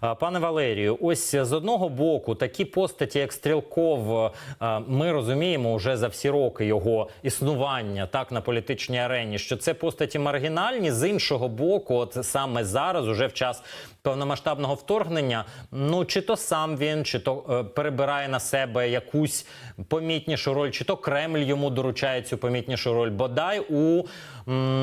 Пане Валерію, ось з одного боку такі постаті, як Стрілков, ми розуміємо вже за всі роки його існування так на політичній арені, що це постаті маргінальні. З іншого боку, от саме зараз, уже в час повномасштабного вторгнення, ну чи то сам він, чи то е, перебирає на себе якусь помітнішу роль, чи то Кремль йому доручає цю помітнішу роль. Бодай у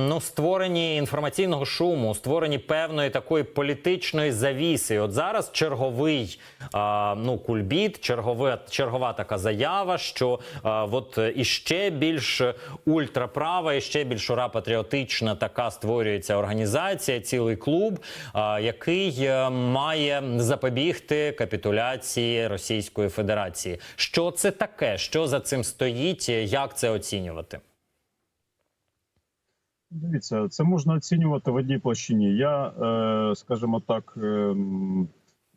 ну, створенні інформаційного шуму, створенні певної такої політичної завіси. От зараз черговий а, ну, кульбіт, чергова, чергова така заява, що а, от іще більш ультраправа, і ще більш ура-патріотична така створюється організація, цілий клуб, а, який е, має запобігти капітуляції Російської Федерації. Що це таке? Що за цим стоїть? Як це оцінювати? Дивіться, це можна оцінювати в одній площині. Я, е, скажімо так, е,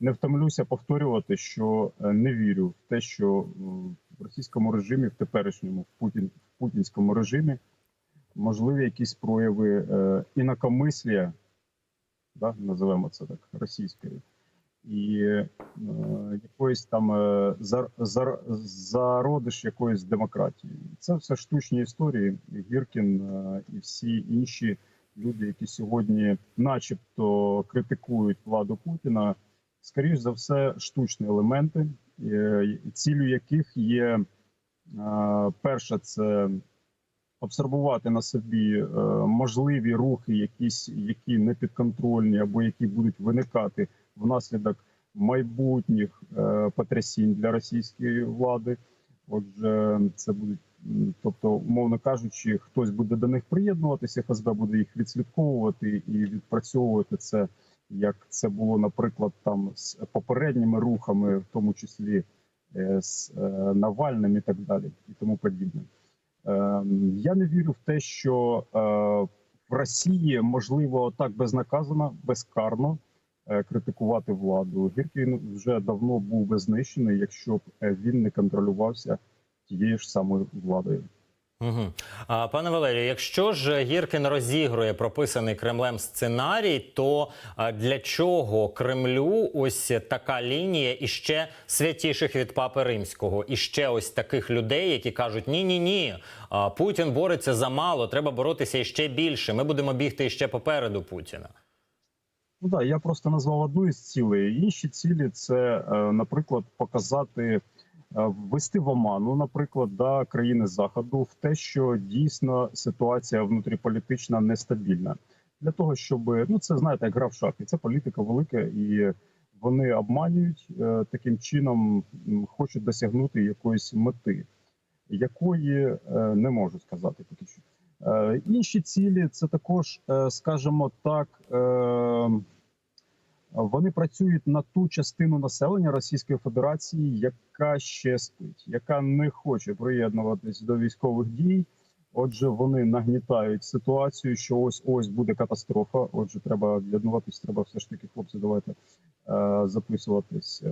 не втомлюся повторювати, що е, не вірю в те, що в російському режимі, в теперішньому в Путін, в путінському режимі можливі якісь прояви е, інакомислія, да, називаємо це так, російською, і е, якоїсь там е, зар, зар, зародиш якоїсь демократії. Це все штучні історії. Гіркін е, і всі інші люди, які сьогодні, начебто, критикують владу Путіна, скоріш за все, штучні елементи, е, цілю яких є е, перше, це обсервувати на собі е, можливі рухи, якісь які не підконтрольні або які будуть виникати внаслідок майбутніх е, потрясінь для російської влади. Отже, це будуть, тобто, умовно кажучи, хтось буде до них приєднуватися, ФСБ буде їх відслідковувати і відпрацьовувати це, як це було, наприклад, там з попередніми рухами, в тому числі е, з е, Навальним і так далі, і тому подібне. Е, Я не вірю в те, що в Росії можливо так безнаказано, безкарно критикувати владу. Гіркін вже давно був би знищений, якщо б е, він не контролювався тією ж самою владою. Угу. А, пане Валерію, якщо ж Гіркін розігрує прописаний Кремлем сценарій, то для чого Кремлю ось така лінія і ще святіших від папи римського, і ще ось таких людей, які кажуть: ні, ні, ні, Путін бореться за мало, треба боротися іще більше. Ми будемо бігти іще попереду Путіна. Ну так, я просто назвав одну із цілей. Інші цілі це, е, наприклад, показати, е, ввести в оману, наприклад, да, країни заходу в те, що дійсно ситуація внутріполітична нестабільна. Для того, щоб ну це знаєте, як гра в шахи, це політика велика, і вони обманюють е, таким чином, хочуть досягнути якоїсь мети, якої не можу сказати поки що. Е, Інші цілі це також, е, скажімо так, е, вони працюють на ту частину населення Російської Федерації, яка ще спить, яка не хоче приєднуватись до військових дій. Отже, вони нагнітають ситуацію, що ось ось буде катастрофа. Отже, треба об'єднуватись. Треба все ж таки, хлопці, давайте записуватись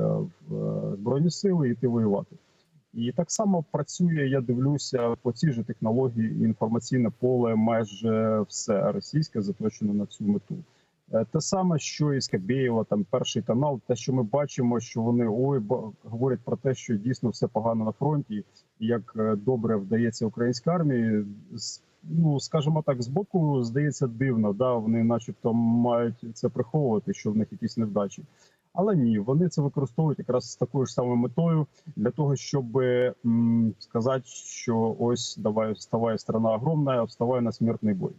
в збройні сили і йти воювати. І так само працює. Я дивлюся по цій же технології. Інформаційне поле майже все російське заточено на цю мету. Е, Те саме, що і Скабєєва, там перший канал. Те, що ми бачимо, що вони ой ба- говорять про те, що дійсно все погано на фронті, і як е, добре вдається українській армії. Ну скажімо так, з боку здається дивно. Да, вони, начебто, мають це приховувати, що в них якісь невдачі. Але ні, вони це використовують якраз з такою ж самою метою для того, щоб м, сказати, що ось давай вставай страна огромна, вставай на смертний бой.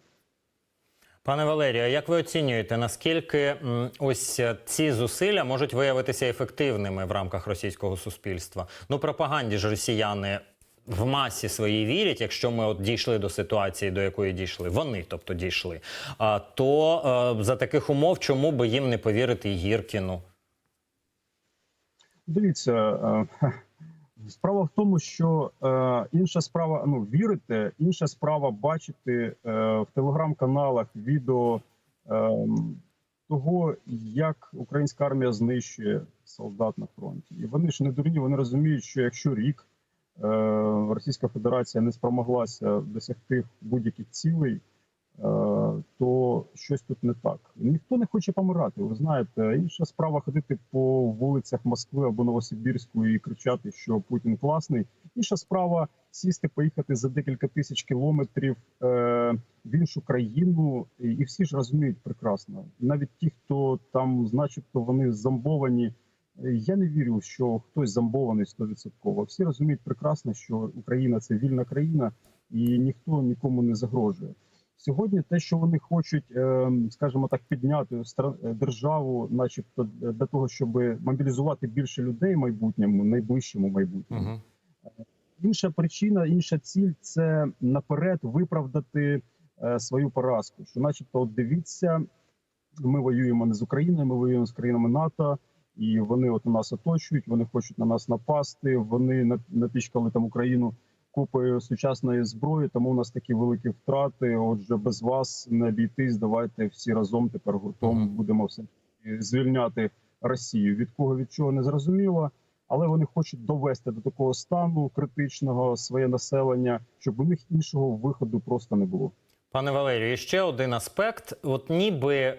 Пане Валерію, як ви оцінюєте, наскільки ось е, ці зусилля можуть виявитися ефективними в рамках російського суспільства? Ну, пропаганді ж росіяни в масі своїй вірять, якщо ми от дійшли до ситуації, до якої дійшли, вони, тобто дійшли. А, то е, за таких умов, чому би їм не повірити Гіркіну? Дивіться, е, справа в тому, що е, інша справа ну вірити, інша справа бачити е, в телеграм-каналах відео того, як українська армія знищує солдат на фронті, і вони ж не дурні. Вони розуміють, що якщо рік Російська Федерація не спромоглася досягти будь-яких цілей. То щось тут не так. Ніхто не хоче помирати. Ви знаєте, інша справа ходити по вулицях Москви або Новосибірську і кричати, що Путін класний. Інша справа сісти, поїхати за декілька тисяч кілометрів е, в іншу країну, і всі ж розуміють прекрасно. Навіть ті, хто там, начебто, вони зомбовані. е, Я не вірю, що хтось зомбований 100%. Всі розуміють прекрасно, що Україна це вільна країна, і ніхто нікому не загрожує. Сьогодні те, що вони хочуть, е, скажімо так, підняти е, державу, начебто, для того, щоб мобілізувати більше людей в майбутньому, найближчому майбутньому. Угу. Інша причина, інша ціль це наперед виправдати е, свою поразку. Що, начебто, от дивіться, ми воюємо не з Україною, ми воюємо з країнами НАТО, і вони от у нас оточують, вони хочуть на нас напасти. Вони на- напічкали там Україну купою сучасної зброї, тому у нас такі великі втрати. Отже, без вас не обійтись. Давайте всі разом тепер гуртом Мгм. будемо все звільняти Росію. Від кого від чого не зрозуміло але вони хочуть довести до такого стану критичного своє населення, щоб у них іншого виходу просто не було. Пане Валерію, ще один аспект. От ніби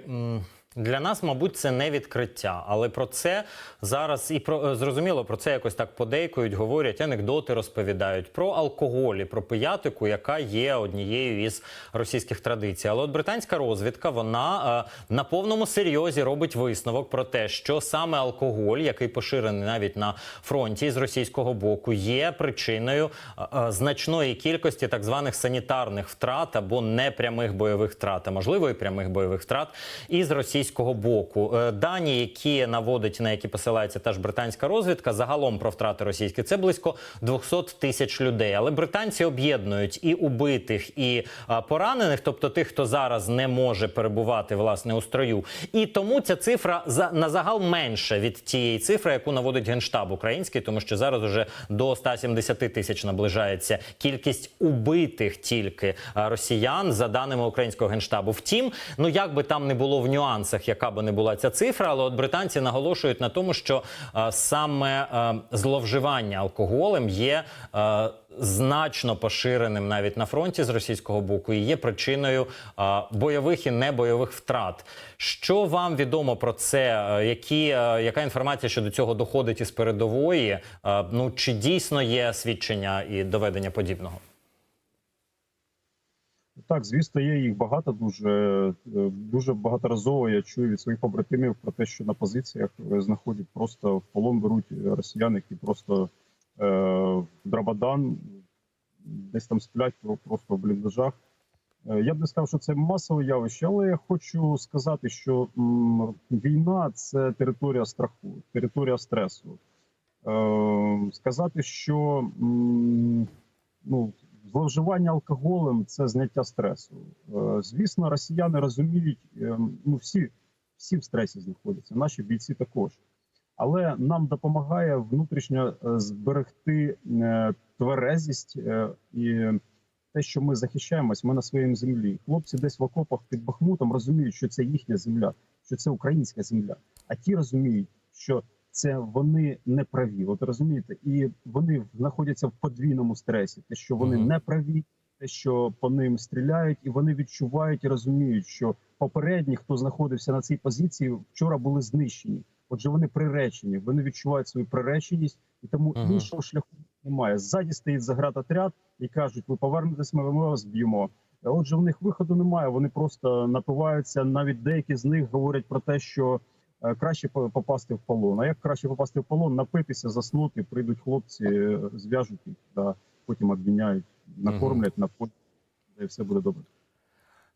для нас, мабуть, це не відкриття, але про це зараз і про е, зрозуміло про це якось так подейкують, говорять, анекдоти розповідають про алкоголь і про пиятику, яка є однією із російських традицій. Але от британська розвідка вона е, на повному серйозі робить висновок про те, що саме алкоголь, який поширений навіть на фронті з російського боку, є причиною е, е, значної кількості так званих санітарних втрат або непрямих бойових втрат, а можливо і прямих бойових втрат із російського боку. Е, Дані, які наводить на які посилається та ж британська розвідка, загалом про втрати російські це близько 200 тисяч людей. Але британці об'єднують і убитих, і е, поранених, тобто тих, хто зараз не може перебувати власне у строю. І тому ця цифра за на загал менша від тієї цифри, яку наводить генштаб український, тому що зараз уже до 170 тисяч наближається кількість убитих тільки е, росіян за даними українського генштабу. Втім, ну як би там не було в нюансах, яка би не була ця цифра, але от британці наголошують на тому, що е, саме е, зловживання алкоголем є. е, Значно поширеним навіть на фронті з російського боку і є причиною е, бойових і небойових втрат. Що вам відомо про це? Е, Які, е, яка інформація щодо цього доходить із передової? Е, ну чи дійсно є свідчення і доведення подібного? Так, звісно, є їх багато. Дуже е, дуже багаторазово я чую від своїх побратимів про те, що на позиціях е, знаходять просто в полон беруть росіян, які просто е, в Драбадан десь там сплять просто в бліндажах. Е, Я б не сказав, що це масове явище, але я хочу сказати, що війна це територія страху, територія стресу. Е, сказати, що ну, зловживання алкоголем це зняття стресу. Е, звісно, росіяни розуміють, е, ну всі, всі в стресі знаходяться, наші бійці також. Але нам допомагає внутрішньо е, зберегти тверезість і те, що ми захищаємось, ми на своїй землі. Хлопці десь в окопах під Бахмутом розуміють, що це їхня земля, що це українська земля. А ті розуміють, що це вони не праві. От розумієте, і вони знаходяться в подвійному стресі. Те, що вони Мгм. не праві, те, що по ним стріляють, і вони відчувають і розуміють, що попередні, хто знаходився на цій позиції, вчора були знищені. Отже, вони приречені, вони відчувають свою приреченість, і тому Мгм. іншого шляху немає. Ззаді стоїть заградотряд і кажуть: ви повернетесь, ми вас б'ємо. Отже, в них виходу немає. Вони просто напиваються. Навіть деякі з них говорять про те, що краще по- попасти в полон. А як краще попасти в полон? Напитися, заснути, прийдуть хлопці, е, зв'яжуть їх та потім обміняють, накормлять, напоять, і все буде добре.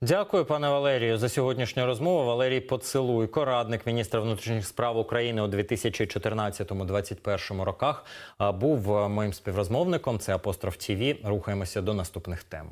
Дякую, пане Валерію, за сьогоднішню розмову. Валерій Поцелуйко, радник міністра внутрішніх справ України у 2014-2021 роках, був е, моїм співрозмовником. Це апостроф ТІВІ. Рухаємося до наступних тем.